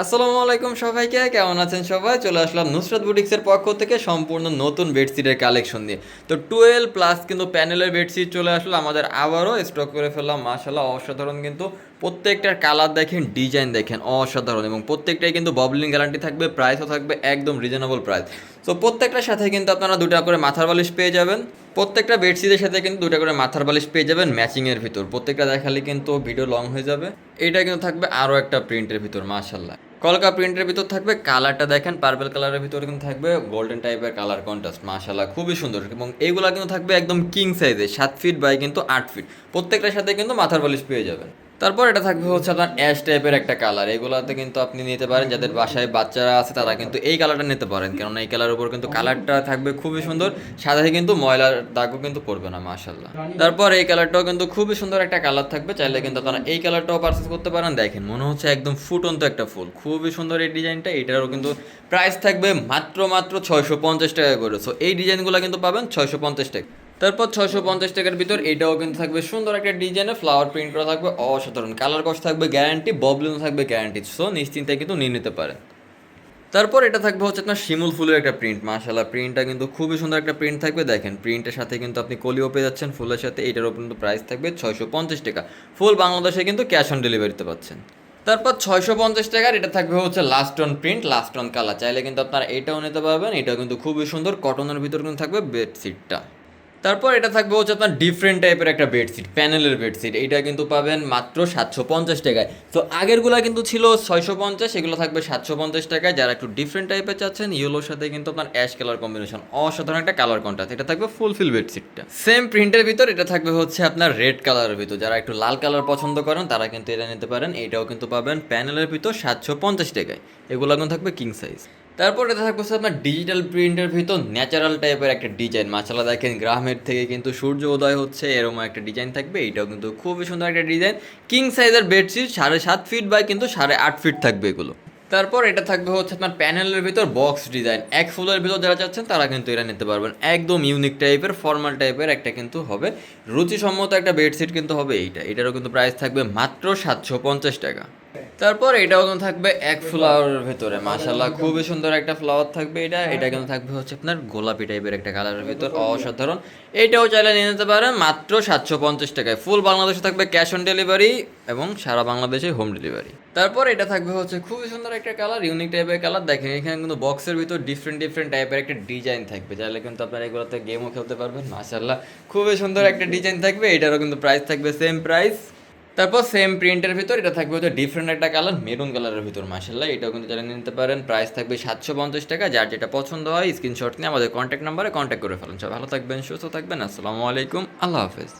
আসসালামু আলাইকুম সবাইকে, কেমন আছেন সবাই? চলে আসলাম নুসরাত বুটিক্সের পক্ষ থেকে সম্পূর্ণ নতুন বেডশিটের কালেকশন দিয়ে তো টুয়েলভ প্লাস কিন্তু প্যানেলের বেডশিট চলে আসলো, আমাদের আবারও স্টক করে ফেললাম। মাশাল্লাহ অসাধারণ কিন্তু প্রত্যেকটার কালার দেখেন ডিজাইন দেখেন, অসাধারণ। এবং প্রত্যেকটাই কিন্তু ববলিং গ্যারান্টি থাকবে প্রাইসও থাকবে একদম রিজনেবল প্রাইস তো প্রত্যেকটার সাথে কিন্তু আপনারা দুটা করে মাথার বালিশ পেয়ে যাবেন। প্রত্যেকটা বেডশিটের সাথে কিন্তু দুটা করে মাথার বালিশ পেয়ে যাবেন ম্যাচিংয়ের ভিতর। প্রত্যেকটা দেখালে কিন্তু ভিডিও লং হয়ে যাবে। এটা কিন্তু থাকবে আরও একটা প্রিন্টের ভিতর মাশাল্লাহ কলকা প্রিন্টের ভিতর থাকবে কালারটা দেখেন পার্পেল কালারের ভিতর কিন্তু থাকবে গোল্ডেন টাইপের কালার কন্ট্রাস্ট মাশাল্লাহ খুবই সুন্দর। এবং এইগুলা কিন্তু থাকবে একদম কিং সাইজে সাত ফিট বাই কিন্তু আট ফিট প্রত্যেকটার সাথে কিন্তু মাথার বালিশ পেয়ে যাবেন। তারপর এটা থাকবে হচ্ছে আপনার অ্যাশ টাইপের একটা কালার এগুলাতে কিন্তু আপনি নিতে পারেন, যাদের বাসায় বাচ্চারা আছে, তারা কিন্তু এই কালারটা নিতে পারেন। কেননা এই কালারের উপর কিন্তু কালারটা থাকবে খুবই সুন্দর। সাথে কিন্তু ময়লার দাগও কিন্তু পড়বে না মাশাল্লাহ তারপর এই কালারটাও কিন্তু খুবই সুন্দর একটা কালার থাকবে। চাইলে কিন্তু আপনারা এই কালারটাও পারচেস করতে পারেন। দেখেন, মনে হচ্ছে একদম ফুটন্ত একটা ফুল। খুবই সুন্দর এই ডিজাইনটা এটারও কিন্তু প্রাইস থাকবে মাত্র মাত্র ছয়শো পঞ্চাশ টাকা করে। সো এই ডিজাইনগুলো কিন্তু পাবেন ছয়শো পঞ্চাশ টাকা। তারপর ছয়শো পঞ্চাশ টাকার ভিতর এটাও কিন্তু থাকবে সুন্দর একটা ডিজাইনে ফ্লাওয়ার প্রিন্ট করা থাকবে, অসাধারণ কালার কস্ট থাকবে গ্যারান্টি ববলিন থাকবে গ্যারান্টি সো নিশ্চিন্তে কিন্তু নিয়ে নিতে পারেন। তারপর এটা থাকবে হচ্ছে আপনার শিমুল ফুলের একটা প্রিন্ট মাশাল্লাহ প্রিন্টটা কিন্তু খুবই সুন্দর একটা প্রিন্ট থাকবে। দেখেন প্রিন্টের সাথে কিন্তু আপনি কলিও পেয়ে যাচ্ছেন, ফুলের সাথে এটারও কিন্তু প্রাইস থাকবে ছয়শো পঞ্চাশ টাকা। ফুল বাংলাদেশে কিন্তু ক্যাশ অন ডেলিভারিতে পাচ্ছেন। তারপর ছয়শো পঞ্চাশ টাকার এটা থাকবে হচ্ছে last on print last on colour চাইলে কিন্তু আপনারা এটাও নিতে পারবেন, এটাও কিন্তু খুবই সুন্দর। কটনের ভিতর কিন্তু থাকবে বেডশিটটা তারপর এটা থাকবে হচ্ছে আপনার ডিফারেন্ট টাইপের একটা বেডশিট প্যানেলের বেডশিট এটা কিন্তু পাবেন মাত্র সাতশো পঞ্চাশ টাকায়। তো আগেরগুলো কিন্তু ছিল ছয়শো পঞ্চাশ, এগুলো থাকবে সাতশো পঞ্চাশ টাকায়। যারা একটু ডিফারেন্ট টাইপের চাচ্ছেন ইয়েলোর সাথে কিন্তু আপনার অ্যাশ কালার কম্বিনেশন অসাধারণ একটা কালার কন্ট্রাস্ট এটা থাকবে ফুলফিল বেডশিটটা সেম প্রিন্টের ভিতর এটা থাকবে হচ্ছে আপনার রেড কালারের ভিতর। যারা একটু লাল কালার পছন্দ করেন, তারা কিন্তু এটা নিতে পারেন। এটাও কিন্তু পাবেন প্যানেলের ভিতর সাতশো পঞ্চাশ টাকায়। এগুলো কিন্তু থাকবে কিং সাইজ তারপর এটা থাকবে আপনার ডিজিটাল প্রিন্টের ভিতর ন্যাচারাল টাইপের একটা ডিজাইন মাছালা দেখেন, গ্রামের থেকে কিন্তু সূর্য উদয় হচ্ছে, এরকম একটা ডিজাইন থাকবে। এটাও কিন্তু খুবই সুন্দর একটা ডিজাইন কিং সাইজের বেডশিট সাড়ে সাত ফিট বাই কিন্তু সাড়ে আট ফিট থাকবে এগুলো। তারপর এটা থাকবে হচ্ছে আপনার প্যানেলের ভিতর বক্স ডিজাইন এক ফুলের ভিতর যারা চাচ্ছেন, তারা কিন্তু এটা নিতে পারবেন। একদম ইউনিক টাইপের ফর্মাল টাইপের একটা কিন্তু হবে। রুচিসম্মত একটা বেডশিট কিন্তু হবে এইটা। এটারও কিন্তু প্রাইস থাকবে মাত্র সাতশো পঞ্চাশ টাকা। তারপর এটাও কিন্তু থাকবে এক ফ্লাওয়ারের ভেতরে। মাশাল্লাহ খুবই সুন্দর একটা ফ্লাওয়ার থাকবে এটা। এটা কিন্তু থাকবে হচ্ছে আপনার গোলাপি টাইপের একটা কালারের ভিতর, অসাধারণ। এটাও চাইলে নিয়ে নিতে পারেন মাত্র সাতশো পঞ্চাশ টাকায়। ফুল বাংলাদেশে থাকবে ক্যাশ অন ডেলিভারি এবং সারা বাংলাদেশে হোম ডেলিভারি তারপর এটা থাকবে হচ্ছে খুবই সুন্দর একটা কালার ইউনিক টাইপের কালার দেখেন, এখানে কিন্তু বক্সের ভিতর ডিফারেন্ট ডিফারেন্ট টাইপের একটা ডিজাইন থাকবে। চাইলে কিন্তু আপনারা এগুলোতে গেমও খেলতে পারবেন মাশাল্লাহ খুবই সুন্দর একটা ডিজাইন থাকবে। এটারও কিন্তু প্রাইস থাকবে সেম প্রাইস তারপর সেম প্রিন্টের ভিতর এটা থাকবে হচ্ছে ডিফারেন্ট একটা কালার মেরুন কালারের ভিতর মাসাল্লাহ এটাও কিন্তু যারা নিতে পারেন। প্রাইস থাকবে সাতশো পঞ্চাশ টাকা। যার যেটা পছন্দ হয় স্ক্রিনশট নিয়ে আমাদের কন্ট্যাক্ট নাম্বারে কন্ট্যাক্ট করে ফেলুন। সব ভালো থাকবেন, সুস্থ থাকবেন। আসসালামু আলাইকুম। আল্লাহ হাফেজ।